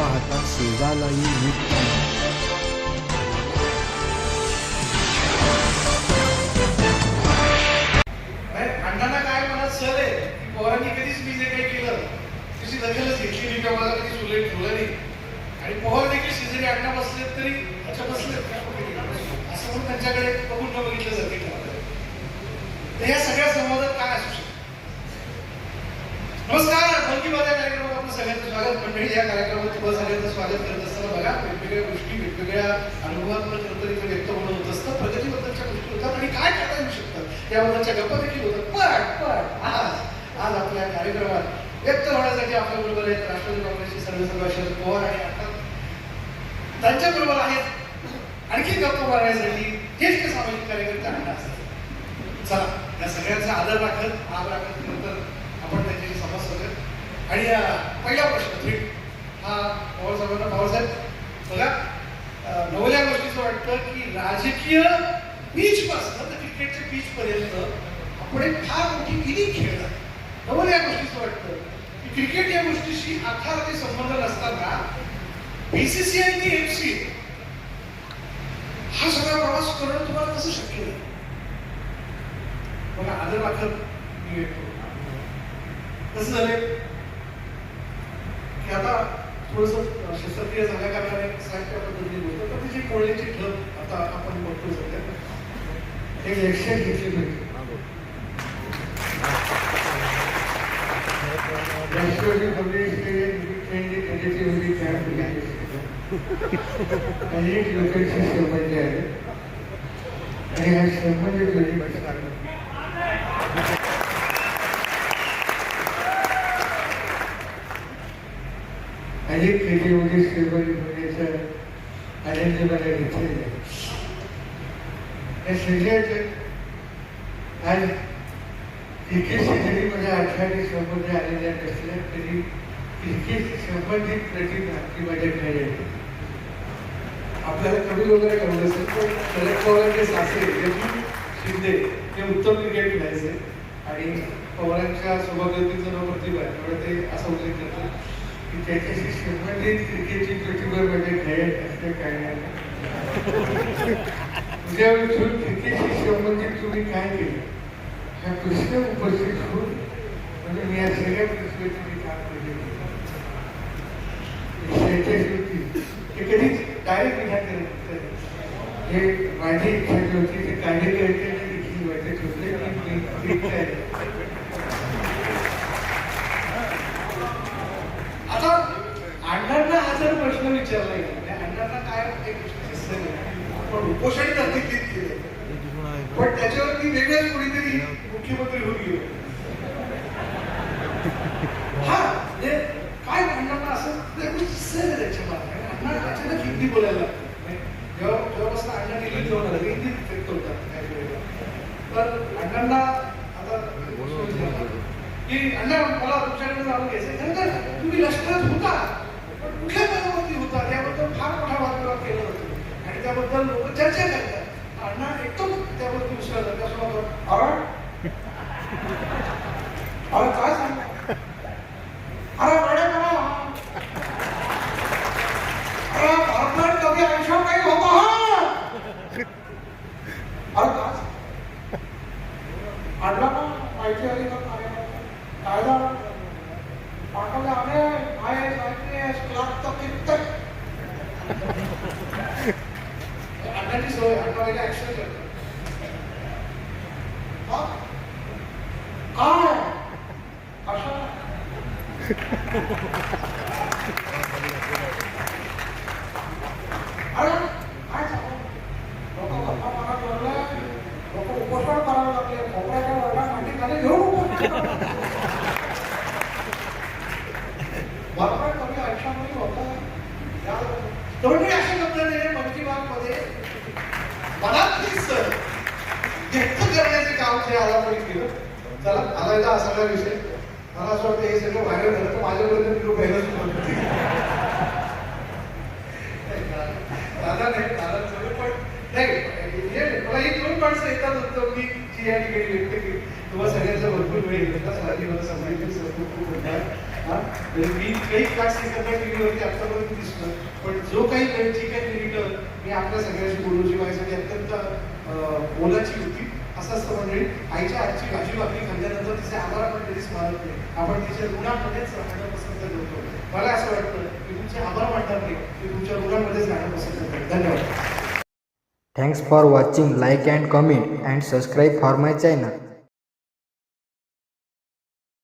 पाहता शेजालाही नीट अण्णांना काय कधीच मी जे काही केलं दखलच घेतली नाही किंवा मला कधीच उल्लेख ठेवला नाही. आणि पोहर देखील शेजारी अण्णा बसले तरी अच्छा बसले असं त्यांच्याकडे बघून न बघितलं जाते तर या सगळ्या संवादात काय असू नमस्कार! मन की बात या कार्यक्रमात आपलं सगळ्यांचं स्वागत. मंडळी या कार्यक्रमात तुम्हाला सगळ्यांचं स्वागत करत असताना बघा वेगवेगळ्या गोष्टी वेगवेगळ्या अनुभवातून खरंतर व्यक्त होणं होत असतं. प्रगतीबद्दलच्या गोष्टी होतात आणि काय करता येऊ शकतात याबद्दलच्या गप्पा देखील होतात. पण पण आज आज आपल्या कार्यक्रमात व्यक्त होण्यासाठी आपल्याबरोबर आहेत राष्ट्रवादी काँग्रेसचे सर्व शरद पवार आणि आता त्यांच्याबरोबर आहेत आणखी गप्पा मारण्यासाठी ज्येष्ठ सामाजिक कार्यकर्ते अण्णा असतात चला या सगळ्यांचा आदर राखत आग राखत नंतर आपण त्यांच्याशी संवाद साधूया. आणि पहिला प्रश्न थेट हा पवारसाहेबांना पवारसाहेब बघा नवल्या गोष्टीचं वाटतं की राजकीय पीच पासून तर क्रिकेटच्या बीचपर्यंत आपण एक फार मोठी इनिंग खेळणार. नवल्या गोष्टीचं वाटतं की क्रिकेट या गोष्टीशी अर्थार्थी संबंध नसताना बीसीसीआय आणि एफसी हा सगळा प्रवास करणं तुम्हाला कसं शक्य आहे बघा आदर वाखर तसं कसं झालंय. की आता थोडस शस्त्रक्रिया झाल्या कारणाने साहित्य पद्धतीने बोलतो तर त्याची कोळ्याची ढब आता आपण बघतो सध्या. एक एक्शन घेतली पाहिजे. अनेक लोकांची संबंध आहे. आणि हा संबंध जोडण्याचं अनेक पेटीमध्ये म्हणजे सहभागी होण्याचा आनंद मला घेतलेला आहे या सगळ्यात आज क्रिकेटशी जरी मला अठराने संबंध आलेला नसला तरी क्रिकेट संबंधित प्रतिभा ती माझ्याकडे आहे आपल्याला कमी वगैरे कळलं असेल पण शरद पवारांचे सासरे यतीन शिंदे हे उत्तम क्रिकेट खेळायचे आणि पवारांच्या सौभाग्यवतीचं नाव प्रतिभा आहे त्यामुळे ते असं उल्लेख करतात. की त्याच्याशी संबंधित क्रिकेटची प्रतिभा म्हणजे खेळ असं काय नाही. उद्या उठून क्रिकेटशी संबंधित तुम्ही काय केलं? हा प्रश्न उपस्थित होऊन म्हणजे मी या सगळ्या प्रश्नाची काम केले. त्याच्या कधीच डायरेक्ट विचार करत हे माझी इच्छा होती ते कार्यकर्त्यांना देखील वाटत होते की मी ठीक आहे आता अण्णांना हा जर प्रश्न विचारला गेला अण्णांना काय एक नाही. आपण उपोषण त्यांनी केले पण त्याच्यावरती वेगळ्याच कोणीतरी मुख्यमंत्री होऊन गेले. हा म्हणजे काय अण्णांना असं नाही त्याच्यामागे. अण्णा अचानक हिंदी बोलायला. म्हणजे जेव्हा जेव्हापासून अण्णा हिंदी व्यक्त होतात काही वेळेला. तर अण्णांना आता की अण्णा मला तुमच्याकडे जाणून घ्यायचं तुम्ही लष्करात होता. पण होता. त्याबद्दल फार मोठा वादविवाद केला होता. आणि त्याबद्दल लोक चर्चा करतात. अण्णा एकदम त्याबद्दल विश्वास आहे अरे? अरे काय सांगा? अरे मॅडम अरे भारतात कधी आयुष्यात काही होता अरे काय आणला माहिती आली का? काय कायदा పక్కన అనే ఆయన ఐపీఎస్ క్లాక్తో కింద అన్నది సో అటువంటి యాక్షన్ కారణం ఉపసంహారం మాట్లాడాలి ఎవరు ఉపసంహారం सर व्यक्त करण्याचे काम जे आलापर्यंत केलं चला आलायचा हा सगळा विषय. मला असं वाटतं हे सगळं व्हायरल झालं तर माझ्यापर्यंत लोक व्हायरल दादा नाही दादा पण नाही मला ही दोन माणसं येतात होतं मी जी या ठिकाणी व्यक्त केली. तुम्हाला सगळ्यांचा भरपूर वेळ येतो सगळ्यांनी मला सांगितलं खूप खूप धन्यवाद मी काही काही सेकंद टीव्हीवरती आतापर्यंत दिसलं. पण जो काही वेळ जी काही रिटर्न मी आपल्या सगळ्याशी बोलू जी माझ्यासाठी अत्यंत बोलाची होती असं असतं मंडळी आईच्या आजची भाजी भाकरी खाल्ल्यानंतर तिचे आभार आपण कधीच मानत नाही. आपण तिच्या ऋणामध्येच राहणं पसंत करतो. मला असं वाटतं की तुमचे आभार मानणार नाही की तुमच्या ऋणामध्येच राहणं पसंत करतो धन्यवाद. Thanks for watching like and comment and subscribe for my channel